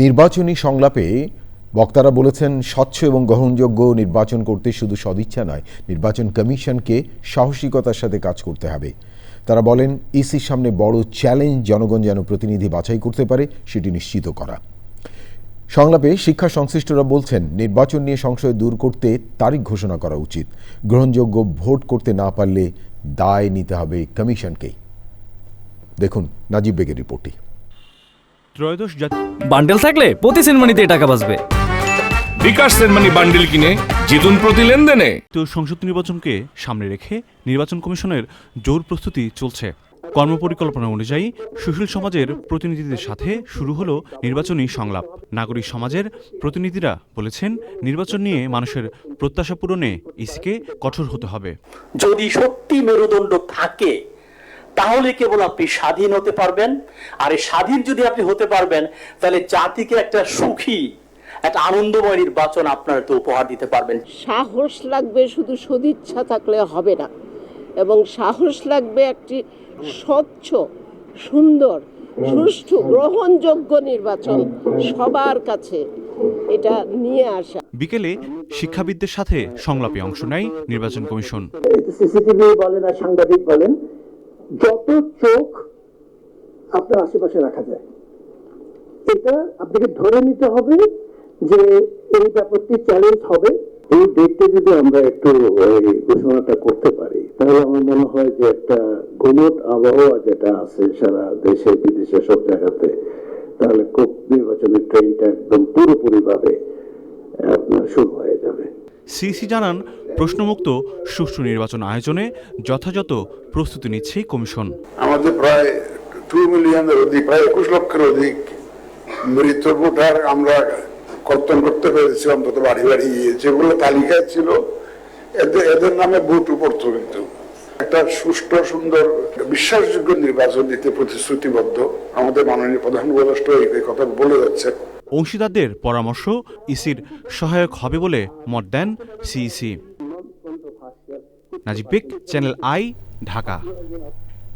নির্বাচনী সংলাপে বক্তারা বলেছেন, স্বচ্ছ এবং গ্রহণযোগ্য নির্বাচন করতে শুধু সদিচ্ছা নয়, নির্বাচন কমিশনকে সাহসিকতার সাথে কাজ করতে হবে। তারা বলেন, ইসির সামনে বড় চ্যালেঞ্জ জনগণ যেন প্রতিনিধি বাছাই করতে পারে, সেটি নিশ্চিত করা। সংলাপে শিক্ষা সংশ্লিষ্টরা বলছেন, নির্বাচন নিয়ে সংশয় দূর করতে তারিখ ঘোষণা করা উচিত। গ্রহণযোগ্য ভোট করতে না পারলে দায় নিতে হবে কমিশনকেই। দেখুন, নাজিব বেগের রিপোর্টটি। ত্রয়োদশ জাতীয় বান্ডেল থাকলে প্রতি সেনমানিতে টাকা বাঁচবে। বিকাশ সেনমানি বান্ডিল কিনে জিতুন প্রতি লেনদেনে। সংসদ নির্বাচনকে সামনে রেখে নির্বাচন কমিশনের জোর প্রস্তুতি চলছে। কর্মপরিকল্পনা অনুযায়ী সুশীল সমাজের প্রতিনিধিদের সাথে শুরু হলো নির্বাচনী সংলাপ। নাগরিক সমাজের প্রতিনিধিরা বলেছেন নির্বাচন নিয়ে মানুষের প্রত্যাশা পূরণে ইসিকে কঠোর হতে হবে। যদি সত্যি মেরুদণ্ড থাকে তাহলে কেবল আপনি স্বাধীন হতে পারবেন। আর এই স্বাধীন যদি আপনি হতে পারবেন তাহলে জাতিকে একটা সুখী একটা আনন্দময় নির্বাচন আপনারা তো উপহার দিতে পারবেন। সাহস লাগবে শুধু সদিচ্ছা থাকলে হবে না। এবং সাহস লাগবে একটি স্বচ্ছ সুন্দর সুষ্ঠু গ্রহণযোগ্য নির্বাচন সবার কাছে। এটা নিয়ে আসা। বিকেলে শিক্ষাবিদদের সাথে সংলাপে অংশ নেয় নির্বাচন কমিশন। সিসিটিভি বলেন আর সাংবাদিক বলেন যত চোখ আপনার আশেপাশে রাখা যায় এটা আপনাকে ধরে নিতে হবে যে এই ব্যাপারটি চ্যালেঞ্জ হবে। এই ডেটে যদি আমরা একটু ঘোষণাটা করতে পারি তাহলে আমার মনে হয় যে একটা গুমট আবহাওয়া যেটা আছে সারা দেশে বিদেশে সব জায়গাতে তাহলে খুব নির্বাচনের ট্রেনটা একদম পুরোপুরি ভাবে আপনার শুরু হয়ে যাবে। সিসি জানান প্রশ্নমুক্ত সুষ্ঠু নির্বাচন আয়োজনে যথাযথ প্রস্তুতি নিচ্ছে কমিশন। আমাদের প্রায় টু মিলিয়নের অধিক প্রায় একুশ লক্ষের অধিক মৃত ভোটার আমরা কর্তন করতে পেরেছি অন্তত বাড়ি বাড়ি গিয়ে যেগুলো তালিকায় ছিল। এদের এদের নামে ভোট পড়তো কিন্তু একটা সুষ্ঠু সুন্দর বিশ্বাসযোগ্য নির্বাচন দিতে প্রতিশ্রুতিবদ্ধ। আমাদের মাননীয় প্রধান উপদেষ্টা এই কথা বলে যাচ্ছে অংশীদারদের পরামর্শ ইসির সহায়ক হবে বলে মত দেন সিইসি। নাজিব বিক চ্যানেল আই ঢাকা।